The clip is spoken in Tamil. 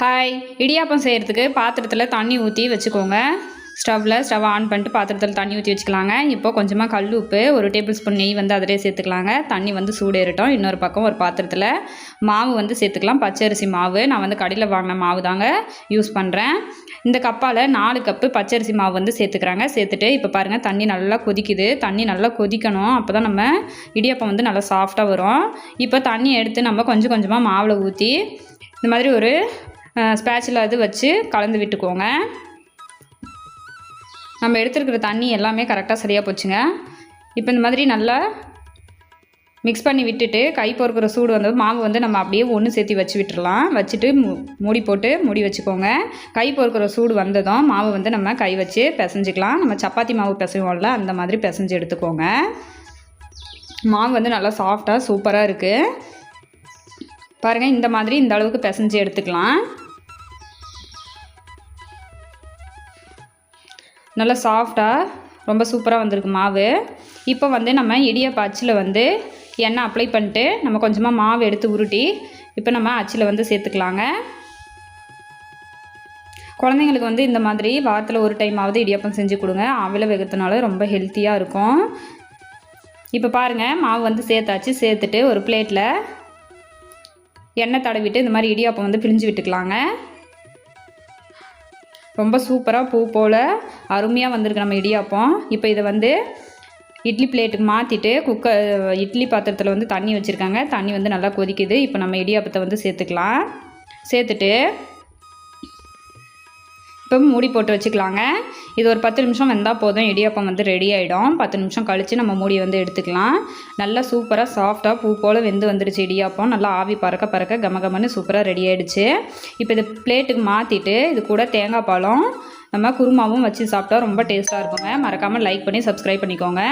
ஹாய் இடியாப்பம் செய்கிறதுக்கு பாத்திரத்தில் தண்ணி ஊற்றி வச்சுக்கோங்க. ஸ்டவ்வில் ஸ்டவ் ஆன் பண்ணிட்டு பாத்திரத்தில் தண்ணி ஊற்றி வச்சுக்கலாங்க. இப்போ கொஞ்சமாக கல் உப்பு ஒரு டேபிள் ஸ்பூன் நெய் வந்து அதிலே சேர்த்துக்கலாங்க. தண்ணி வந்து சூடேறட்டும். இன்னொரு பக்கம் ஒரு பாத்திரத்தில் மாவு வந்து சேர்த்துக்கலாம். பச்சரிசி மாவு. நான் வந்து கடையில் வாங்கின மாவு தாங்க யூஸ் பண்ணுறேன் இந்த கப்பால் நாலு கப்பு பச்சரிசி மாவு வந்து சேர்த்துக்கிறாங்க. சேர்த்துட்டு இப்போ பாருங்கள் தண்ணி நல்லா கொதிக்குது. தண்ணி நல்லா கொதிக்கணும். அப்போ தான் நம்ம இடியாப்பம் வந்து நல்லா சாஃப்டாக வரும். இப்போ தண்ணி எடுத்து நம்ம கொஞ்சம் கொஞ்சமாக மாவில் ஊற்றி இந்த மாதிரி ஒரு ஸ்பேச்சில் அது வச்சு கலந்து விட்டுக்கோங்க. நம்ம எடுத்துருக்கிற தண்ணி எல்லாமே கரெக்டாக சரியாக போச்சுங்க. இப்போ இந்த மாதிரி நல்லா மிக்ஸ் பண்ணி விட்டுட்டு கை பொறுக்கிற சூடு வந்து மாவு வந்து நம்ம அப்படியே ஒன்று சேர்த்து வச்சு விட்டுடலாம் வச்சுட்டு மூடி போட்டு மூடி வச்சுக்கோங்க. கை பொறுக்கிற சூடு வந்ததும் மாவு வந்து நம்ம கை வச்சு பிசைஞ்சிக்கலாம். நம்ம சப்பாத்தி மாவு பிசைவோம்ல அந்த மாதிரி பிசைஞ்சு எடுத்துக்கோங்க. மாவு வந்து நல்லா சாஃப்டாக சூப்பராக இருக்குது பாருங்கள் இந்த மாதிரி இந்த அளவுக்கு பிசைஞ்சு எடுத்துக்கலாம். நல்லா சாஃப்டாக ரொம்ப சூப்பராக வந்திருக்கு மாவு. இப்போ வந்து நம்ம இடியப்ப அச்சில் வந்து எண்ணெய் அப்ளை பண்ணிட்டு நம்ம கொஞ்சமாக மாவு எடுத்து உருட்டி இப்போ நம்ம அச்சில் வந்து சேர்த்துக்கலாங்க. குழந்தைங்களுக்கு வந்து இந்த மாதிரி வாரத்தில் ஒரு டைமாவது இடியாப்பம் செஞ்சு கொடுங்க. அவில வெகுத்தினால ரொம்ப ஹெல்த்தியாக இருக்கும். இப்போ பாருங்கள் மாவு வந்து சேர்த்தாச்சு. சேர்த்துட்டு ஒரு பிளேட்டில் எண்ணெய் தடவிட்டு இந்த மாதிரி இடியாப்பம் வந்து பிழிஞ்சு விட்டுக்கலாங்க. ரொம்ப சூப்பராக பூ போல் அருமையாக வந்திருக்கு நம்ம இடியாப்பம். இப்போ இதை வந்து இட்லி பிளேட்டுக்கு மாற்றிட்டு குக்கர் இட்லி பாத்திரத்தில் வந்து தண்ணி வச்சுருக்காங்க. தண்ணி வந்து நல்லா கொதிக்குது. இப்போ நம்ம இடியாப்பத்தை வந்து சேர்த்துக்கலாம். சேர்த்துட்டு இப்போ மூடி போட்டு வச்சுக்கலாங்க. இது ஒரு பத்து நிமிஷம் வந்தால் போதும். இடியாப்பம் வந்து ரெடி ஆகிடும் பத்து நிமிஷம் கழித்து நம்ம மூடி வந்து எடுத்துக்கலாம். நல்லா சூப்பராக சாஃப்டாக பூ போல் வெந்து வந்துடுச்சு இடியாப்பம். நல்லா ஆவி பறக்க பறக்க கம கமன்னு சூப்பராக ரெடி ஆகிடுச்சு இப்போ இது பிளேட்டுக்கு மாற்றிட்டு இது கூட தேங்காய் பழம் நம்ம குருமாவும் வச்சு சாப்பிட்டா ரொம்ப டேஸ்ட்டாக இருக்குங்க. மறக்காமல் லைக் பண்ணி சப்ஸ்கிரைப் பண்ணிக்கோங்க.